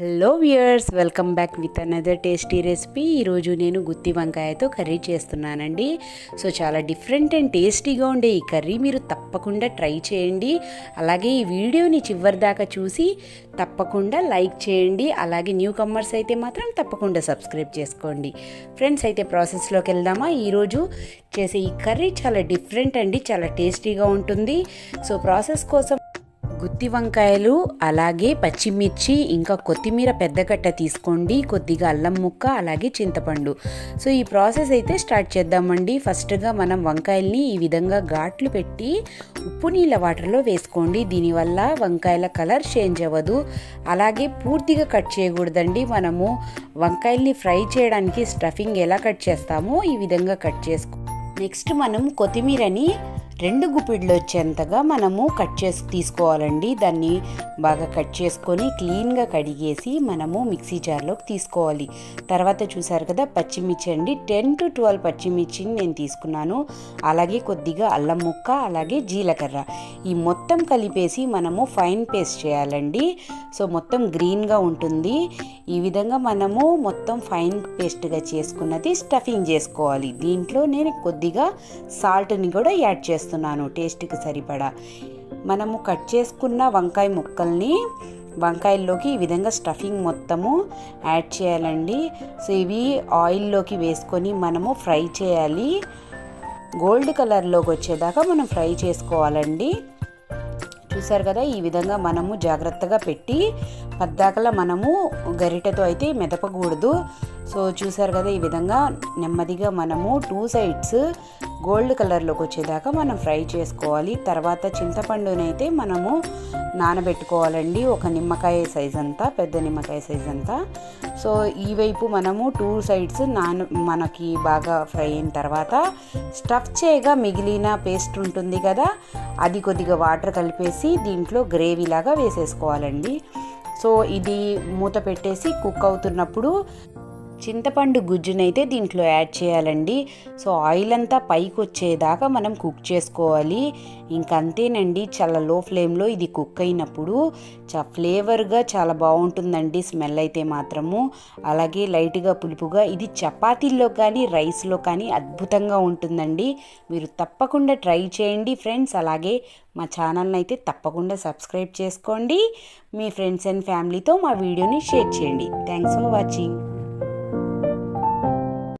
Hello viewers welcome back with another tasty recipe ఈరోజు నేను గుత్తి వంకాయతో కర్రీ చేస్తున్నానండి. సో చాలా డిఫరెంట్ అండ్ టేస్టీగా ఉండే ఈ కర్రీ మీరు తప్పకుండా ట్రై చేయండి. అలాగే ఈ వీడియోని చివరి దాకా చూసి తప్పకుండా లైక్ చేయండి. అలాగే న్యూ కమ్మర్స్ అయితే మాత్రం తప్పకుండా సబ్స్క్రైబ్ చేసుకోండి. ఫ్రెండ్స్ అయితే ప్రాసెస్లోకి వెళ్దామా? ఈరోజు చేసే ఈ కర్రీ చాలా డిఫరెంట్ అండి చాలా టేస్టీగా ఉంటుంది. సో ప్రాసెస్ కోసం గుత్తి వంకాయలు అలాగే పచ్చిమిర్చి ఇంకా కొత్తిమీర పెద్ద కట్ట తీసుకోండి. కొద్దిగా అల్లం ముక్క అలాగే చింతపండు. సో ఈ ప్రాసెస్ అయితే స్టార్ట్ చేద్దామండి. ఫస్ట్గా మనం వంకాయల్ని ఈ విధంగా ఘాట్లు పెట్టి ఉప్పు నీళ్ళ వాటర్లో వేసుకోండి. దీనివల్ల వంకాయల కలర్ చేంజ్ అవ్వదు. అలాగే పూర్తిగా కట్ చేయకూడదండి. మనము వంకాయల్ని ఫ్రై చేయడానికి స్టఫింగ్ ఎలా కట్ చేస్తామో ఈ విధంగా కట్ చేసుకో నెక్స్ట్ మనం కొత్తిమీరని రెండు గుప్పిళ్ళు వచ్చేంతగా మనము కట్ చేసి తీసుకోవాలండి. దాన్ని బాగా కట్ చేసుకొని క్లీన్గా కడిగేసి మనము మిక్సీ జార్లోకి తీసుకోవాలి. తర్వాత చూసారు కదా పచ్చిమిర్చి అండి. టెన్ టు ట్వెల్వ్ పచ్చిమిర్చిని నేను తీసుకున్నాను. అలాగే కొద్దిగా అల్లం ముక్క అలాగే జీలకర్ర. ఈ మొత్తం కలిపేసి మనము ఫైన్ పేస్ట్ చేయాలండి. సో మొత్తం గ్రీన్గా ఉంటుంది. ఈ విధంగా మనము మొత్తం ఫైన్ పేస్ట్గా చేసుకున్నది స్టఫింగ్ చేసుకోవాలి. దీంట్లో నేను కొద్దిగా సాల్ట్ని కూడా యాడ్ చేస్తాను చేస్తున్నాను టేస్ట్కి సరిపడా. మనము కట్ చేసుకున్న వంకాయ ముక్కల్ని వంకాయల్లోకి ఈ విధంగా స్టఫింగ్ మొత్తము యాడ్ చేయాలండి. సో ఇవి ఆయిల్లోకి వేసుకొని మనము ఫ్రై చేయాలి. గోల్డ్ కలర్లోకి వచ్చేదాకా మనం ఫ్రై చేసుకోవాలండి. చూసారు కదా ఈ విధంగా మనము జాగ్రత్తగా పెట్టి పద్దాకలా మనము గరిటెతో అయితే మెదపకూడదు. సో చూసారు కదా ఈ విధంగా నెమ్మదిగా మనము టూ సైడ్స్ గోల్డ్ కలర్లోకి వచ్చేదాకా మనం ఫ్రై చేసుకోవాలి. తర్వాత చింతపండునైతే మనము నానబెట్టుకోవాలండి. ఒక నిమ్మకాయ సైజ్ అంతా పెద్ద నిమ్మకాయ సైజ్ అంతా. సో ఈ వైపు మనము టూ సైడ్స్ నాన మనకి బాగా ఫ్రై అయిన తర్వాత స్టఫ్ చేయగా మిగిలిన పేస్ట్ ఉంటుంది కదా అది కొద్దిగా వాటర్ కలిపేసి దీంట్లో గ్రేవీ లాగా వేసేసుకోవాలండి. సో ఇది మూత పెట్టేసి కుక్ అవుతున్నప్పుడు చింతపండు గుజ్జునైతే దీంట్లో యాడ్ చేయాలండి. సో ఆయిల్ అంతా పైకి వచ్చేదాకా మనం కుక్ చేసుకోవాలి. ఇంకంతేనండి చాలా లో ఫ్లేమ్లో ఇది కుక్ అయినప్పుడు చా ఫ్లేవర్గా చాలా బాగుంటుందండి స్మెల్ అయితే మాత్రము. అలాగే లైట్గా పులుపుగా ఇది చపాతీల్లో కానీ రైస్లో కానీ అద్భుతంగా ఉంటుందండి. మీరు తప్పకుండా ట్రై చేయండి ఫ్రెండ్స్. అలాగే మా ఛానల్ని అయితే తప్పకుండా సబ్స్క్రైబ్ చేసుకోండి. మీ ఫ్రెండ్స్ అండ్ ఫ్యామిలీతో మా వీడియోని షేర్ చేయండి. Thanks for watching.